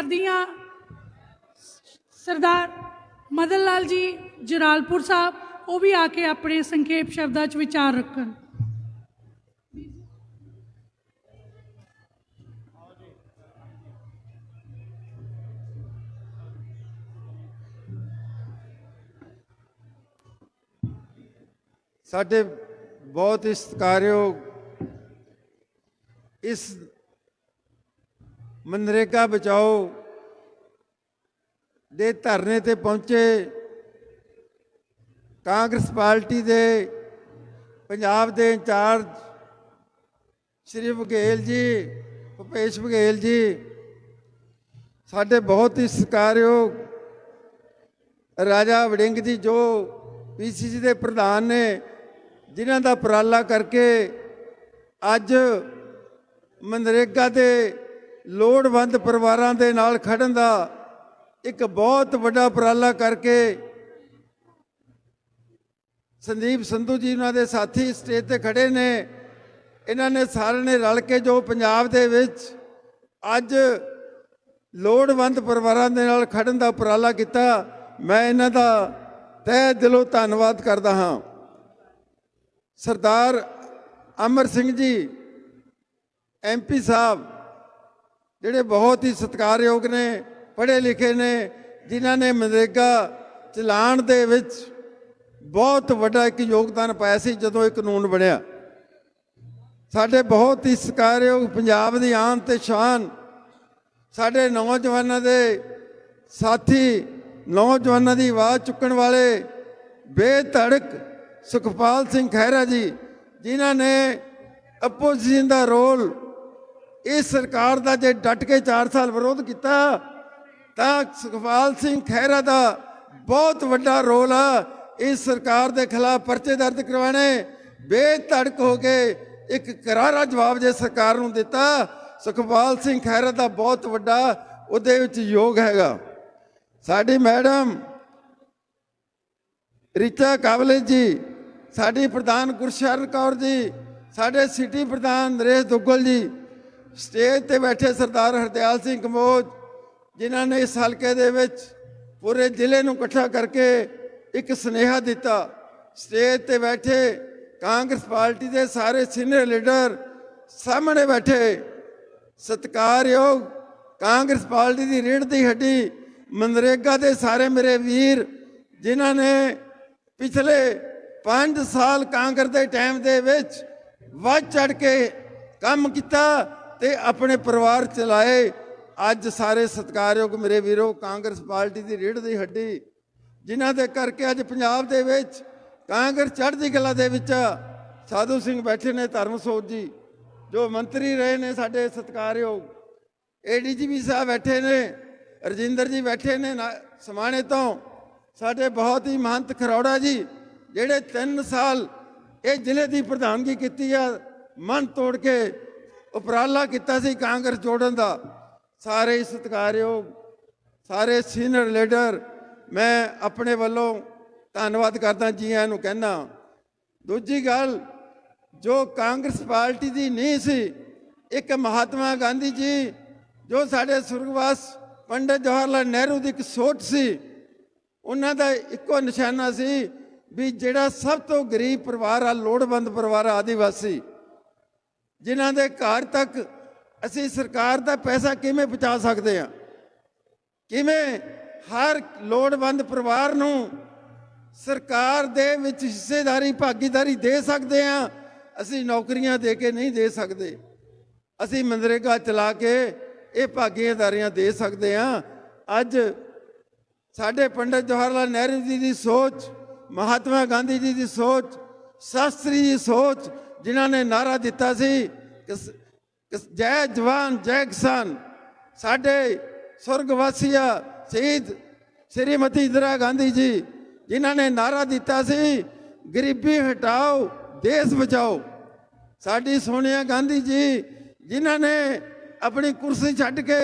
ਕਰਦੀ ਹਾਂ ਸਰਦਾਰ ਮਦਨ ਲਾਲ ਜੀ ਜਲਾਲਪੁਰ ਸਾਹਿਬ, ਉਹ ਵੀ ਆ ਕੇ ਆਪਣੇ ਸੰਖੇਪ ਸ਼ਬਦਾਂ 'ਚ ਵਿਚਾਰ ਰੱਖਣ। ਸਾਡੇ ਬਹੁਤ ਹੀ ਸਤਿਕਾਰਯੋਗ ਇਸ ਮਨਰੇਗਾ ਬਚਾਓ ਦੇ ਧਰਨੇ ਤੇ ਪਹੁੰਚੇ। ਕਾਂਗਰਸ ਪਾਰਟੀ ਦੇ ਪੰਜਾਬ ਦੇ ਇੰਚਾਰਜ ਸ਼੍ਰੀ ਬਘੇਲ ਜੀ, ਭੁਪੇਸ਼ ਬਘੇਲ ਜੀ, ਸਾਡੇ ਬਹੁਤ ਹੀ ਸਤਿਕਾਰਯੋਗ ਰਾਜਾ ਵੜਿੰਗ ਜੀ ਜੋ ਪੀਸੀਸੀ ਦੇ ਪ੍ਰਧਾਨ ਨੇ, ਜਿਨ੍ਹਾਂ ਦਾ ਉਪਰਾਲਾ ਕਰਕੇ ਅੱਜ ਮਨਰੇਗਾ ਦੇ ਲੋੜਵੰਦ ਪਰਿਵਾਰਾਂ ਦੇ ਨਾਲ ਖੜਨ ਦਾ ਇੱਕ ਬਹੁਤ ਵੱਡਾ ਉਪਰਾਲਾ ਕਰਕੇ ਸੰਦੀਪ ਸੰਧੂ ਜੀ ਉਹਨਾਂ ਦੇ ਸਾਥੀ ਸਟੇਜ ਤੇ ਖੜੇ ਨੇ। ਇਹਨਾਂ ਨੇ ਸਾਰਿਆਂ ਨੇ ਰਲ ਕੇ ਜੋ ਪੰਜਾਬ ਦੇ ਵਿੱਚ ਅੱਜ ਲੋੜਵੰਦ ਪਰਿਵਾਰਾਂ ਦੇ ਨਾਲ ਖੜਨ ਦਾ ਉਪਰਾਲਾ ਕੀਤਾ, ਮੈਂ ਇਹਨਾਂ ਦਾ ਤਹਿ ਦਿਲੋਂ ਧੰਨਵਾਦ ਕਰਦਾ ਹਾਂ। ਸਰਦਾਰ ਅਮਰ ਸਿੰਘ ਜੀ ਐਮਪੀ ਸਾਹਿਬ ਜਿਹੜੇ ਬਹੁਤ ਹੀ ਸਤਿਕਾਰਯੋਗ ਨੇ, ਪੜ੍ਹੇ ਲਿਖੇ ਨੇ, ਜਿਨ੍ਹਾਂ ਨੇ ਮਨਰੇਗਾ ਚਲਾਉਣ ਦੇ ਵਿੱਚ ਬਹੁਤ ਵੱਡਾ ਇੱਕ ਯੋਗਦਾਨ ਪਾਇਆ ਸੀ ਜਦੋਂ ਇਹ ਕਾਨੂੰਨ ਬਣਿਆ। ਸਾਡੇ ਬਹੁਤ ਹੀ ਸਤਿਕਾਰਯੋਗ ਪੰਜਾਬ ਦੀ ਆਨ ਤੇ ਸ਼ਾਨ, ਸਾਡੇ ਨੌਜਵਾਨਾਂ ਦੇ ਸਾਥੀ, ਨੌਜਵਾਨਾਂ ਦੀ ਆਵਾਜ਼ ਚੁੱਕਣ ਵਾਲੇ ਬੇਧੜਕ ਸੁਖਪਾਲ ਸਿੰਘ ਖਹਿਰਾ ਜੀ, ਜਿਨ੍ਹਾਂ ਨੇ ਆਪੋਜੀਸ਼ਨ ਦਾ ਰੋਲ ਇਸ ਸਰਕਾਰ ਦਾ ਜੇ ਡਟ ਕੇ 4 ਸਾਲ ਵਿਰੋਧ ਕੀਤਾ, ਤਾਂ ਸੁਖਪਾਲ ਸਿੰਘ ਖਹਿਰਾ ਦਾ ਬਹੁਤ ਵੱਡਾ ਰੋਲ ਆ। ਇਸ ਸਰਕਾਰ ਦੇ ਖਿਲਾਫ ਪਰਚੇ ਦਰਜ ਕਰਵਾਣੇ ਬੇਧੜਕ ਹੋ ਕੇ ਇੱਕ ਕਰਾਰਾ ਜਵਾਬ ਜੇ ਸਰਕਾਰ ਨੂੰ ਦਿੱਤਾ, ਸੁਖਪਾਲ ਸਿੰਘ ਖਹਿਰਾ ਦਾ ਬਹੁਤ ਵੱਡਾ ਉਹਦੇ ਵਿੱਚ ਯੋਗ ਹੈਗਾ। ਸਾਡੀ ਮੈਡਮ ਰਿਚਾ ਕਾਬਲੇ ਜੀ, ਸਾਡੀ ਪ੍ਰਧਾਨ ਗੁਰਸ਼ਰਨ ਕੌਰ ਜੀ, ਸਾਡੇ ਸਿਟੀ ਪ੍ਰਧਾਨ ਨਰੇਸ਼ ਦੁੱਗਲ ਜੀ ਸਟੇਜ ਤੇ ਬੈਠੇ ਸਰਦਾਰ ਹਰਦਿਆਲ ਸਿੰਘ ਕੰਬੋਜ ਜਿਨ੍ਹਾਂ ਨੇ ਇਸ ਹਲਕੇ ਦੇ ਵਿੱਚ ਪੂਰੇ ਜ਼ਿਲ੍ਹੇ ਨੂੰ ਇਕੱਠਾ ਕਰਕੇ ਇੱਕ ਸੁਨੇਹਾ ਦਿੱਤਾ। ਸਟੇਜ ਤੇ ਬੈਠੇ ਕਾਂਗਰਸ ਪਾਰਟੀ ਦੇ ਸਾਰੇ ਸੀਨੀਅਰ ਲੀਡਰ ਸਾਹਮਣੇ ਬੈਠੇ। ਸਤਿਕਾਰਯੋਗ ਕਾਂਗਰਸ ਪਾਰਟੀ ਦੀ ਰੀੜ ਦੀ ਹੱਡੀ ਮਨਰੇਗਾ ਦੇ ਸਾਰੇ ਮੇਰੇ ਵੀਰ, ਜਿਨ੍ਹਾਂ ਨੇ ਪਿਛਲੇ 5 ਸਾਲ ਕਾਂਗਰਸ ਦੇ ਟਾਈਮ ਦੇ ਵਿੱਚ ਵੱਧ ਚੜ ਕੇ ਕੰਮ ਕੀਤਾ। ਤੇ ਆਪਣੇ ਪਰਿਵਾਰ ਚਲਾਏ ਅੱਜ ਸਾਰੇ ਸਤਿਕਾਰਯੋਗ ਮੇਰੇ ਵੀਰੋ, ਕਾਂਗਰਸ ਪਾਰਟੀ ਦੀ ਰੀੜ ਦੀ ਹੱਡੀ, ਜਿਨ੍ਹਾਂ ਦੇ ਕਰਕੇ ਅੱਜ ਪੰਜਾਬ ਦੇ ਵਿੱਚ ਕਾਂਗਰਸ ਚੜ੍ਹਦੀ ਕਲਾ ਦੇ ਵਿੱਚ ਆ। ਸਾਧੂ ਸਿੰਘ ਬੈਠੇ ਨੇ ਧਰਮਸੋਤ ਜੀ, ਜੋ ਮੰਤਰੀ ਰਹੇ ਨੇ ਸਾਡੇ ਸਤਿਕਾਰਯੋਗ ਏਡੀਜੀਪੀ ਸਾਹਿਬ ਬੈਠੇ ਨੇ, ਰਜਿੰਦਰ ਜੀ ਬੈਠੇ ਨੇ ਨਾ- ਸਮਾਣੇ ਤੋਂ ਸਾਡੇ ਬਹੁਤ ਹੀ ਮਹੰਤ ਖਰੌੜਾ ਜੀ, ਜਿਹੜੇ 3 ਸਾਲ ਇਹ ਜ਼ਿਲ੍ਹੇ ਦੀ ਪ੍ਰਧਾਨਗੀ ਕੀਤੀ ਆ, ਮਨ ਤੋੜ ਕੇ ਉਪਰਾਲਾ ਕੀਤਾ ਸੀ ਕਾਂਗਰਸ ਜੋੜਨ ਦਾ। ਸਾਰੇ ਹੀ ਸਤਿਕਾਰਯੋਗ, ਸਾਰੇ ਸੀਨੀਅਰ ਲੀਡਰ, ਮੈਂ ਆਪਣੇ ਵੱਲੋਂ ਧੰਨਵਾਦ ਕਰਦਾ ਜੀ ਆਇਆਂ ਨੂੰ ਕਹਿਣਾ ਦੂਜੀ ਗੱਲ, ਜੋ ਕਾਂਗਰਸ ਪਾਰਟੀ ਦੀ ਨਹੀਂ ਸੀ, ਇੱਕ ਮਹਾਤਮਾ ਗਾਂਧੀ ਜੀ, ਜੋ ਸਾਡੇ ਸੁਰਗਵਾਸ ਪੰਡਿਤ ਜਵਾਹਰ ਲਾਲ ਨਹਿਰੂ ਦੀ ਇੱਕ ਸੋਚ ਸੀ, ਉਹਨਾਂ ਦਾ ਇੱਕੋ ਨਿਸ਼ਾਨਾ ਸੀ ਵੀ ਜਿਹੜਾ ਸਭ ਤੋਂ ਗਰੀਬ ਪਰਿਵਾਰ ਆ, ਲੋੜਵੰਦ ਪਰਿਵਾਰ ਆ, ਆਦੀਵਾਸੀ ਜਿਨ੍ਹਾਂ ਦੇ ਘਰ ਤੱਕ ਅਸੀਂ ਸਰਕਾਰ ਦਾ ਪੈਸਾ ਕਿਵੇਂ ਪਹੁੰਚਾ ਸਕਦੇ ਹਾਂ? ਕਿਵੇਂ ਹਰ ਲੋੜਵੰਦ ਪਰਿਵਾਰ ਨੂੰ ਸਰਕਾਰ ਦੇ ਵਿੱਚ ਹਿੱਸੇਦਾਰੀ, ਭਾਗੀਦਾਰੀ ਦੇ ਸਕਦੇ ਹਾਂ? ਅਸੀਂ ਨੌਕਰੀਆਂ ਦੇ ਕੇ ਨਹੀਂ ਦੇ ਸਕਦੇ। ਅਸੀਂ ਮਨਰੇਗਾ ਚਲਾ ਕੇ ਇਹ ਭਾਗੀਦਾਰੀਆਂ ਦੇ ਸਕਦੇ ਹਾਂ। ਅੱਜ ਸਾਡੇ ਪੰਡਿਤ ਜਵਾਹਰ ਲਾਲ ਨਹਿਰੂ ਜੀ ਦੀ ਸੋਚ, ਮਹਾਤਮਾ ਗਾਂਧੀ ਜੀ ਦੀ ਸੋਚ, ਸ਼ਾਸਤਰੀ ਦੀ ਸੋਚ ਜਿਨ੍ਹਾਂ ਨੇ ਨਾਰਾ ਦਿੱਤਾ ਸੀ ਕਿ ਜੈ ਜਵਾਨ, ਜੈ ਕਿਸਾਨ। ਸਾਡੇ ਸੁਰਗਵਾਸੀਆ ਸ਼ਹੀਦ ਸ਼੍ਰੀਮਤੀ ਇੰਦਰਾ ਗਾਂਧੀ ਜੀ, ਜਿਨ੍ਹਾਂ ਨੇ ਨਾਰਾ ਦਿੱਤਾ ਸੀ, ਗਰੀਬੀ ਹਟਾਓ, ਦੇਸ਼ ਬਚਾਓ। ਸਾਡੀ ਸੋਨੀਆ ਗਾਂਧੀ ਜੀ, ਜਿਨ੍ਹਾਂ ਨੇ ਆਪਣੀ ਕੁਰਸੀ ਛੱਡ ਕੇ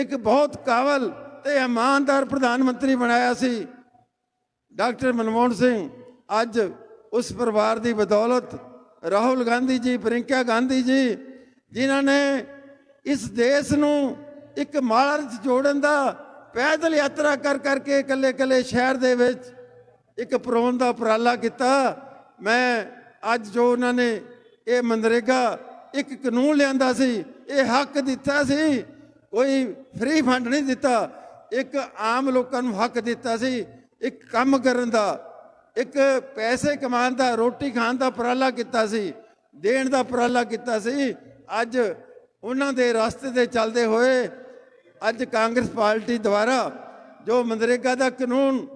ਇੱਕ ਬਹੁਤ ਕਾਬਲ ਤੇ ਇਮਾਨਦਾਰ ਪ੍ਰਧਾਨ ਮੰਤਰੀ ਬਣਾਇਆ ਸੀ, ਡਾਕਟਰ ਮਨਮੋਹਨ ਸਿੰਘ, ਅੱਜ ਉਸ ਪਰਿਵਾਰ ਦੀ ਬਦੌਲਤ ਰਾਹੁਲ ਗਾਂਧੀ ਜੀ ਪ੍ਰਿੰਕਾ ਗਾਂਧੀ ਜੀ, ਜਿਨ੍ਹਾਂ ਨੇ ਇਸ ਦੇਸ਼ ਨੂੰ ਇੱਕ ਮਾਰਚ ਜੋੜਨ ਦਾ ਪੈਦਲ ਯਾਤਰਾ ਕਰ ਕਰਕੇ ਇਕੱਲੇ ਇਕੱਲੇ ਸ਼ਹਿਰ ਦੇ ਵਿੱਚ ਇੱਕ ਪ੍ਰੋਨ ਦਾ ਉਪਰਾਲਾ ਕੀਤਾ। ਮੈਂ ਅੱਜ ਜੋ ਉਹਨਾਂ ਨੇ ਇਹ ਮਨਰੇਗਾ ਇੱਕ ਕਾਨੂੰਨ ਲਿਆਂਦਾ ਸੀ, ਇਹ ਹੱਕ ਦਿੱਤਾ ਸੀ, ਕੋਈ ਫ੍ਰੀ ਫੰਡ ਨਹੀਂ ਦਿੱਤਾ। ਇੱਕ ਆਮ ਲੋਕਾਂ ਨੂੰ ਹੱਕ ਦਿੱਤਾ ਸੀ, ਇੱਕ ਕੰਮ ਕਰਨ ਦਾ ਇੱਕ ਪੈਸੇ ਕਮਾਉਣ ਦਾ, ਰੋਟੀ ਖਾਣ ਦਾ ਉਪਰਾਲਾ ਕੀਤਾ ਸੀ, ਦੇਣ ਦਾ ਉਪਰਾਲਾ ਕੀਤਾ ਸੀ। ਅੱਜ ਉਹਨਾਂ ਦੇ ਰਸਤੇ ਤੇ ਚੱਲਦੇ ਹੋਏ ਅੱਜ ਕਾਂਗਰਸ ਪਾਰਟੀ ਦੁਆਰਾ ਜੋ ਮਨਰੇਗਾ ਦਾ ਕਾਨੂੰਨ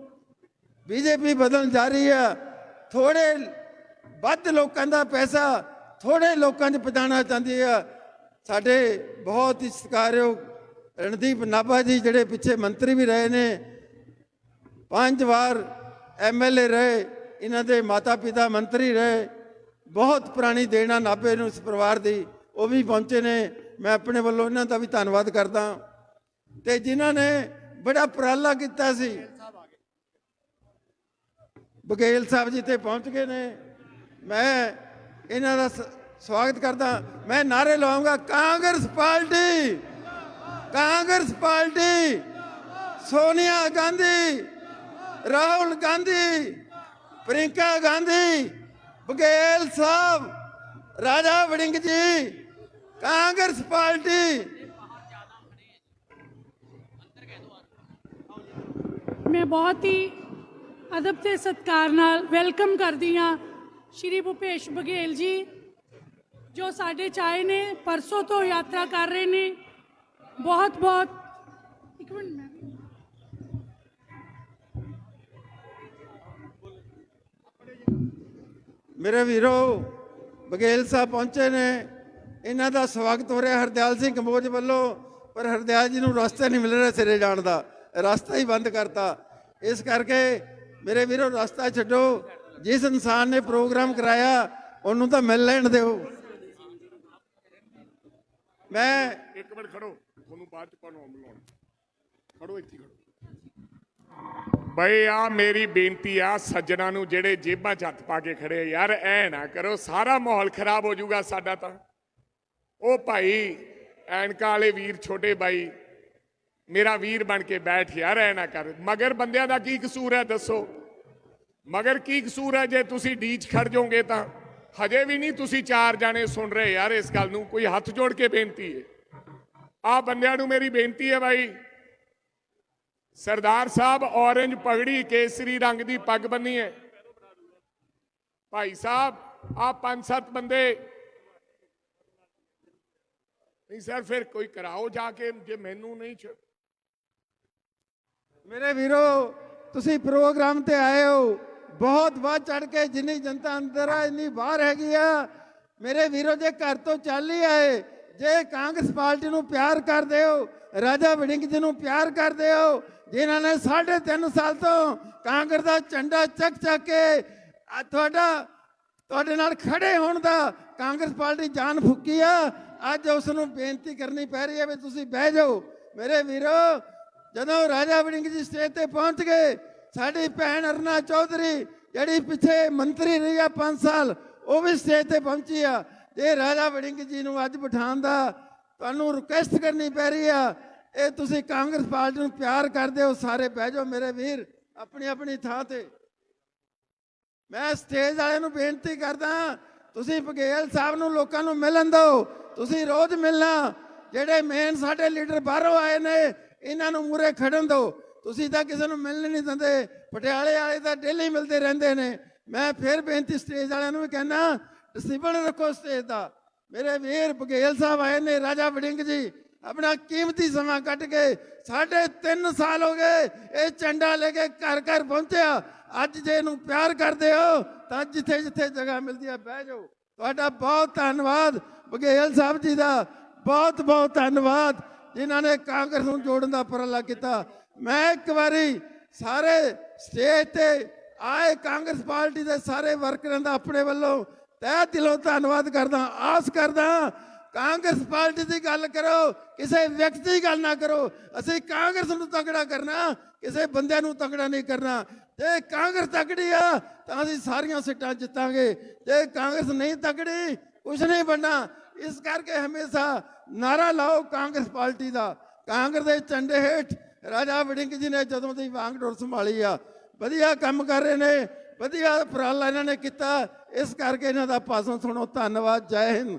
ਬੀਜੇਪੀ ਬਦਲਣ ਜਾ ਰਹੀ ਹੈ ਥੋੜੇ ਵੱਧ ਲੋਕਾਂ ਦਾ ਪੈਸਾ ਥੋੜੇ ਲੋਕਾਂ 'ਚ ਪਹੁੰਚਾਉਣਾ ਚਾਹੁੰਦੀ ਹੈ। ਸਾਡੇ ਬਹੁਤ ਹੀ ਸਤਿਕਾਰਯੋਗ ਰਣਦੀਪ ਨਾਭਾ ਜੀ, ਜਿਹੜੇ ਪਿੱਛੇ ਮੰਤਰੀ ਵੀ ਰਹੇ ਨੇ, ਪੰਜ ਵਾਰ ਐਮਐਲਏ ਰਹੇ, ਇਹਨਾਂ ਦੇ ਮਾਤਾ ਪਿਤਾ ਮੰਤਰੀ ਰਹੇ, ਬਹੁਤ ਪੁਰਾਣੀ ਦੇਣਾ ਨਾਭੇ ਨੂੰ ਇਸ ਪਰਿਵਾਰ ਦੀ, ਉਹ ਵੀ ਪਹੁੰਚੇ ਨੇ। ਮੈਂ ਆਪਣੇ ਵੱਲੋਂ ਇਹਨਾਂ ਦਾ ਵੀ ਧੰਨਵਾਦ ਕਰਦਾ। ਤੇ ਜਿਨ੍ਹਾਂ ਨੇ ਬੜਾ ਉਪਰਾਲਾ ਕੀਤਾ ਸੀ। ਬਗੇਲ ਸਾਹਿਬ ਜੀ ਤੇ ਪਹੁੰਚ ਗਏ ਨੇ। ਮੈਂ ਇਹਨਾਂ ਦਾ ਸ- ਸਵਾਗਤ ਕਰਦਾ। ਮੈਂ ਨਾਰੇ ਲਾਉਂਗਾ ਕਾਂਗਰਸ ਪਾਰਟੀ! ਕਾਂਗਰਸ ਪਾਰਟੀ! ਸੋਨੀਆ ਗਾਂਧੀ! ਰਾਹੁਲ ਗਾਂਧੀ ਪ੍ਰਿੰਕਾ ਗਾਂਧੀ ਬਗੇਲ ਸਾਹਿਬ, ਰਾਜਾ ਵੜਿੰਗ ਜੀ, ਕਾਂਗਰਸ ਪਾਰਟੀ। ਮੈਂ ਬਹੁਤ ਹੀ ਅਦਬ ਤੇ ਸਤਿਕਾਰ ਨਾਲ ਵੈਲਕਮ ਕਰਦੀ ਹਾਂ ਸ਼੍ਰੀ ਭੁਪੇਸ਼ ਬਘੇਲ ਜੀ, ਜੋ ਸਾਡੇ ਚਾਏ ਨੇ, ਪਰਸੋਂ ਤੋਂ ਯਾਤਰਾ ਕਰ ਰਹੇ ਨੇ। ਬਹੁਤ ਬਹੁਤ ਇੱਕ ਮਿੰਟ ਮੈਂ ਮੇਰੇ ਵੀਰੋ, ਬਗੇਲ ਸਾਹਿਬ ਪਹੁੰਚੇ ਨੇ। ਇਹਨਾਂ ਦਾ ਸਵਾਗਤ ਹੋ ਰਿਹਾ ਹਰਦਿਆਲ ਸਿੰਘ ਕੰਬੋਜ ਵੱਲੋਂ, ਪਰ ਹਰਦਿਆਲ ਜੀ ਨੂੰ ਰਸਤਾ ਨਹੀਂ ਮਿਲ ਰਿਹਾ ਸਿਰੇ ਜਾਣ ਦਾ। ਰਸਤਾ ਹੀ ਬੰਦ ਕਰਤਾ। ਇਸ ਕਰਕੇ ਮੇਰੇ ਵੀਰੋ, ਰਸਤਾ ਛੱਡੋ। ਜਿਸ ਇਨਸਾਨ ਨੇ ਪ੍ਰੋਗਰਾਮ ਕਰਾਇਆ, ਉਹਨੂੰ ਤਾਂ ਮਿਲ ਲੈਣ ਦਿਓ। ਮੈਂ ਇੱਕ ਮਿੰਟ ਖੜੋ। ਤੁਹਾਨੂੰ ਬਾਅਦ ਚ ਪਾਉਣਾ ਮਿਲਾਉਣ ਖੜੋ ਇੱਥੇ ਖੜੋ। ਬਈ ਆ ਮੇਰੀ ਬੇਨਤੀ ਆ ਸੱਜਣਾ ਨੂੰ ਜਿਹੜੇ ਜੇਬਾਂ 'ਚ ਹੱਥ ਪਾ ਕੇ ਖੜੇ ਯਾਰ ਐ ਨਾ ਕਰੋ, ਸਾਰਾ ਮਾਹੌਲ ਖਰਾਬ ਹੋ ਜਾਊਗਾ ਸਾਡਾ ਤਾਂ। ਉਹ ਭਾਈ, ਐਨਕਾਂ ਵਾਲੇ ਵੀਰ ਛੋਟੇ ਬਾਈ, ਮੇਰਾ ਵੀਰ ਬਣ ਕੇ ਬੈਠ ਯਾਰ, ਐ ਨਾ ਕਰ। ਮਗਰ ਬੰਦਿਆਂ ਦਾ ਕੀ ਕਸੂਰ ਹੈ ਦੱਸੋ? ਮਗਰ ਕੀ ਕਸੂਰ ਹੈ ਜੇ ਤੁਸੀਂ ਡੀਚ ਖੜ ਜਾਓਗੇ ਤਾਂ? ਹਜੇ ਵੀ ਨਹੀਂ ਤੁਸੀਂ ਚਾਰ ਜਾਣੇ ਸੁਣ ਰਹੇ ਯਾਰ ਇਸ ਗੱਲ ਨੂੰ, ਕੋਈ ਹੱਥ ਜੋੜ ਕੇ ਬੇਨਤੀ ਹੈ। ਆ ਬੰਦਿਆਂ ਨੂੰ ਮੇਰੀ ਬੇਨਤੀ ਹੈ ਬਾਈ ਸਰਦਾਰ ਸਾਹਿਬ, ਔਰੰਜ ਪਗੜੀ ਕੇਸਰੀ ਰੰਗ ਦੀ ਪੱਗ ਬੰਨੀ ਹੈ ਭਾਈ ਸਾਹਿਬ ਆ ਪੰਜ ਸੱਤ ਬੰਦੇ। ਨਹੀਂ ਸਰ, ਫਿਰ ਕੋਈ ਕਰਾਓ ਜਾ ਕੇ, ਜੇ ਮੈਨੂੰ ਨਹੀਂ ਮੇਰੇ ਵੀਰੋ, ਤੁਸੀਂ ਪ੍ਰੋਗਰਾਮ ਤੇ ਆਏ ਹੋ। ਬਹੁਤ ਵੱਧ ਚੜ ਕੇ ਜਿੰਨੀ ਜਨਤਾ ਅੰਦਰ ਆ, ਇੰਨੀ ਬਾਹਰ ਹੈਗੀ ਆ। ਮੇਰੇ ਵੀਰੋ, ਜੇ ਘਰ ਤੋਂ ਚੱਲ ਹੀ ਆਏ, ਜੇ ਕਾਂਗਰਸ ਪਾਰਟੀ ਨੂੰ ਪਿਆਰ ਕਰਦੇ ਹੋ, ਰਾਜਾ ਵੜਿੰਗ ਜੀ ਨੂੰ ਪਿਆਰ ਕਰਦੇ ਹੋ ਜਿਨ੍ਹਾਂ ਨੇ 3.5 ਸਾਲ ਤੋਂ ਕਾਂਗਰਸ ਦਾ ਝੰਡਾ ਚੱਕ ਚੱਕ ਕੇ ਤੁਹਾਡਾ, ਤੁਹਾਡੇ ਨਾਲ ਖੜੇ ਹੋਣ ਦਾ ਕਾਂਗਰਸ ਪਾਰਟੀ ਜਾਨ ਫੁੱਕੀ ਆ। ਅੱਜ ਉਸ ਨੂੰ ਬੇਨਤੀ ਕਰਨੀ ਪੈ ਰਹੀ ਹੈ ਵੀ ਤੁਸੀਂ ਬਹਿ ਜਾਓ। ਮੇਰੇ ਵੀਰੋ, ਜਦੋਂ ਰਾਜਾ ਵੜਿੰਗ ਜੀ ਸਟੇਜ ਤੇ ਪਹੁੰਚ ਗਏ, ਸਾਡੀ ਭੈਣ ਅਰਨਾ ਚੌਧਰੀ, ਜਿਹੜੀ ਪਿੱਛੇ ਮੰਤਰੀ ਰਹੀ ਆ 5 ਸਾਲ, ਉਹ ਵੀ ਸਟੇਜ ਤੇ ਪਹੁੰਚੀ ਆ। ਤੇ ਰਾਜਾ ਵੜਿੰਗ ਜੀ ਨੂੰ ਅੱਜ ਬਿਠਾਉਣ ਦਾ ਤੁਹਾਨੂੰ ਰਿਕੁਐਸਟ ਕਰਨੀ ਪੈ ਰਹੀ ਆ ਇਹ ਤੁਸੀਂ ਕਾਂਗਰਸ ਪਾਰਟੀ ਨੂੰ ਪਿਆਰ ਕਰਦੇ ਹੋ, ਸਾਰੇ ਬਹਿ ਜਾਓ ਮੇਰੇ ਵੀਰ, ਆਪਣੀ ਆਪਣੀ ਥਾਂ ਤੇ। ਮੈਂ ਸਟੇਜ ਵਾਲਿਆਂ ਨੂੰ ਬੇਨਤੀ ਕਰਦਾ, ਤੁਸੀਂ ਬਗੇਲ ਸਾਹਿਬ ਨੂੰ ਲੋਕਾਂ ਨੂੰ ਮਿਲਣ ਦਿਓ, ਤੁਸੀਂ ਰੋਜ਼ ਮਿਲਣਾ। ਜਿਹੜੇ ਮੇਨ ਸਾਡੇ ਲੀਡਰ ਬਾਹਰੋਂ ਆਏ ਨੇ, ਇਹਨਾਂ ਨੂੰ ਮੂਰੇ ਖੜਨ ਦਿਓ। ਤੁਸੀਂ ਤਾਂ ਕਿਸੇ ਨੂੰ ਮਿਲਣ ਨਹੀਂ ਦਿੰਦੇ, ਪਟਿਆਲੇ ਵਾਲੇ ਤਾਂ ਡੇਲੀ ਮਿਲਦੇ ਰਹਿੰਦੇ ਨੇ। ਮੈਂ ਫਿਰ ਬੇਨਤੀ ਸਟੇਜ ਵਾਲਿਆਂ ਨੂੰ ਵੀ ਕਹਿਣਾ ਡਿਸਪਲਿਨ ਰੱਖੋ ਸਟੇਜ ਦਾ। ਮੇਰੇ ਵੀਰ ਬਗੇਲ ਸਾਹਿਬ ਆਏ ਨੇ, ਰਾਜਾ ਵੜਿੰਗ ਜੀ ਆਪਣਾ ਕੀਮਤੀ ਸਮਾਂ ਕੱਢ ਕੇ ਸਾਢੇ 3 ਸਾਲ ਹੋ ਗਏ, ਇਹ ਝੰਡਾ ਲੈ ਕੇ ਘਰ ਘਰ ਪਹੁੰਚਿਆ। ਅੱਜ ਜੇ ਇਹਨੂੰ ਪਿਆਰ ਕਰਦੇ ਹੋ, ਤਾਂ ਜਿੱਥੇ ਜਿੱਥੇ ਜਗ੍ਹਾ ਮਿਲਦੀ ਹੈ ਬਹਿ ਜਾਓ। ਤੁਹਾਡਾ ਬਹੁਤ ਧੰਨਵਾਦ ਬਘੇਲ ਸਾਹਿਬ ਜੀ ਦਾ ਬਹੁਤ ਬਹੁਤ ਧੰਨਵਾਦ, ਜਿਨ੍ਹਾਂ ਨੇ ਕਾਂਗਰਸ ਨੂੰ ਜੋੜਨ ਦਾ ਉਪਰਾਲਾ ਕੀਤਾ। ਮੈਂ ਇੱਕ ਵਾਰੀ ਸਾਰੇ ਸਟੇਜ ਤੇ ਆਏ ਕਾਂਗਰਸ ਪਾਰਟੀ ਦੇ ਸਾਰੇ ਵਰਕਰਾਂ ਦਾ ਆਪਣੇ ਵੱਲੋਂ ਤਹਿ ਦਿਲੋਂ ਧੰਨਵਾਦ ਕਰਦਾ, ਆਸ ਕਰਦਾ ਕਾਂਗਰਸ ਪਾਰਟੀ ਦੀ ਗੱਲ ਕਰੋ, ਕਿਸੇ ਵਿਅਕਤੀ ਦੀ ਗੱਲ ਨਾ ਕਰੋ। ਅਸੀਂ ਕਾਂਗਰਸ ਨੂੰ ਤਗੜਾ ਕਰਨਾ, ਕਿਸੇ ਬੰਦਿਆਂ ਨੂੰ ਤਗੜਾ ਨਹੀਂ ਕਰਨਾ। ਜੇ ਕਾਂਗਰਸ ਤਕੜੀ ਆ, ਤਾਂ ਅਸੀਂ ਸਾਰੀਆਂ ਸੀਟਾਂ ਜਿੱਤਾਂਗੇ। ਜੇ ਕਾਂਗਰਸ ਨਹੀਂ ਤਕੜੀ ਕੁਝ ਨਹੀਂ ਬਣਨਾ। ਇਸ ਕਰਕੇ ਹਮੇਸ਼ਾ ਨਾਰਾ ਲਾਓ ਕਾਂਗਰਸ ਪਾਰਟੀ ਦਾ। ਕਾਂਗਰਸ ਦੇ ਝੰਡੇ ਹੇਠ ਰਾਜਾ ਵੜਿੰਗ ਜੀ ਨੇ ਜਦੋਂ ਦੀ ਵਾਂਗ ਡੋਰ ਸੰਭਾਲੀ ਆ, ਵਧੀਆ ਕੰਮ ਕਰ ਰਹੇ ਨੇ, ਵਧੀਆ ਉਪਰਾਲਾ ਇਹਨਾਂ ਨੇ ਕੀਤਾ। ਇਸ ਕਰਕੇ ਇਹਨਾਂ ਦਾ ਭਾਸ਼ਣ ਸੁਣੋ, ਧੰਨਵਾਦ, ਜੈ ਹਿੰਦ।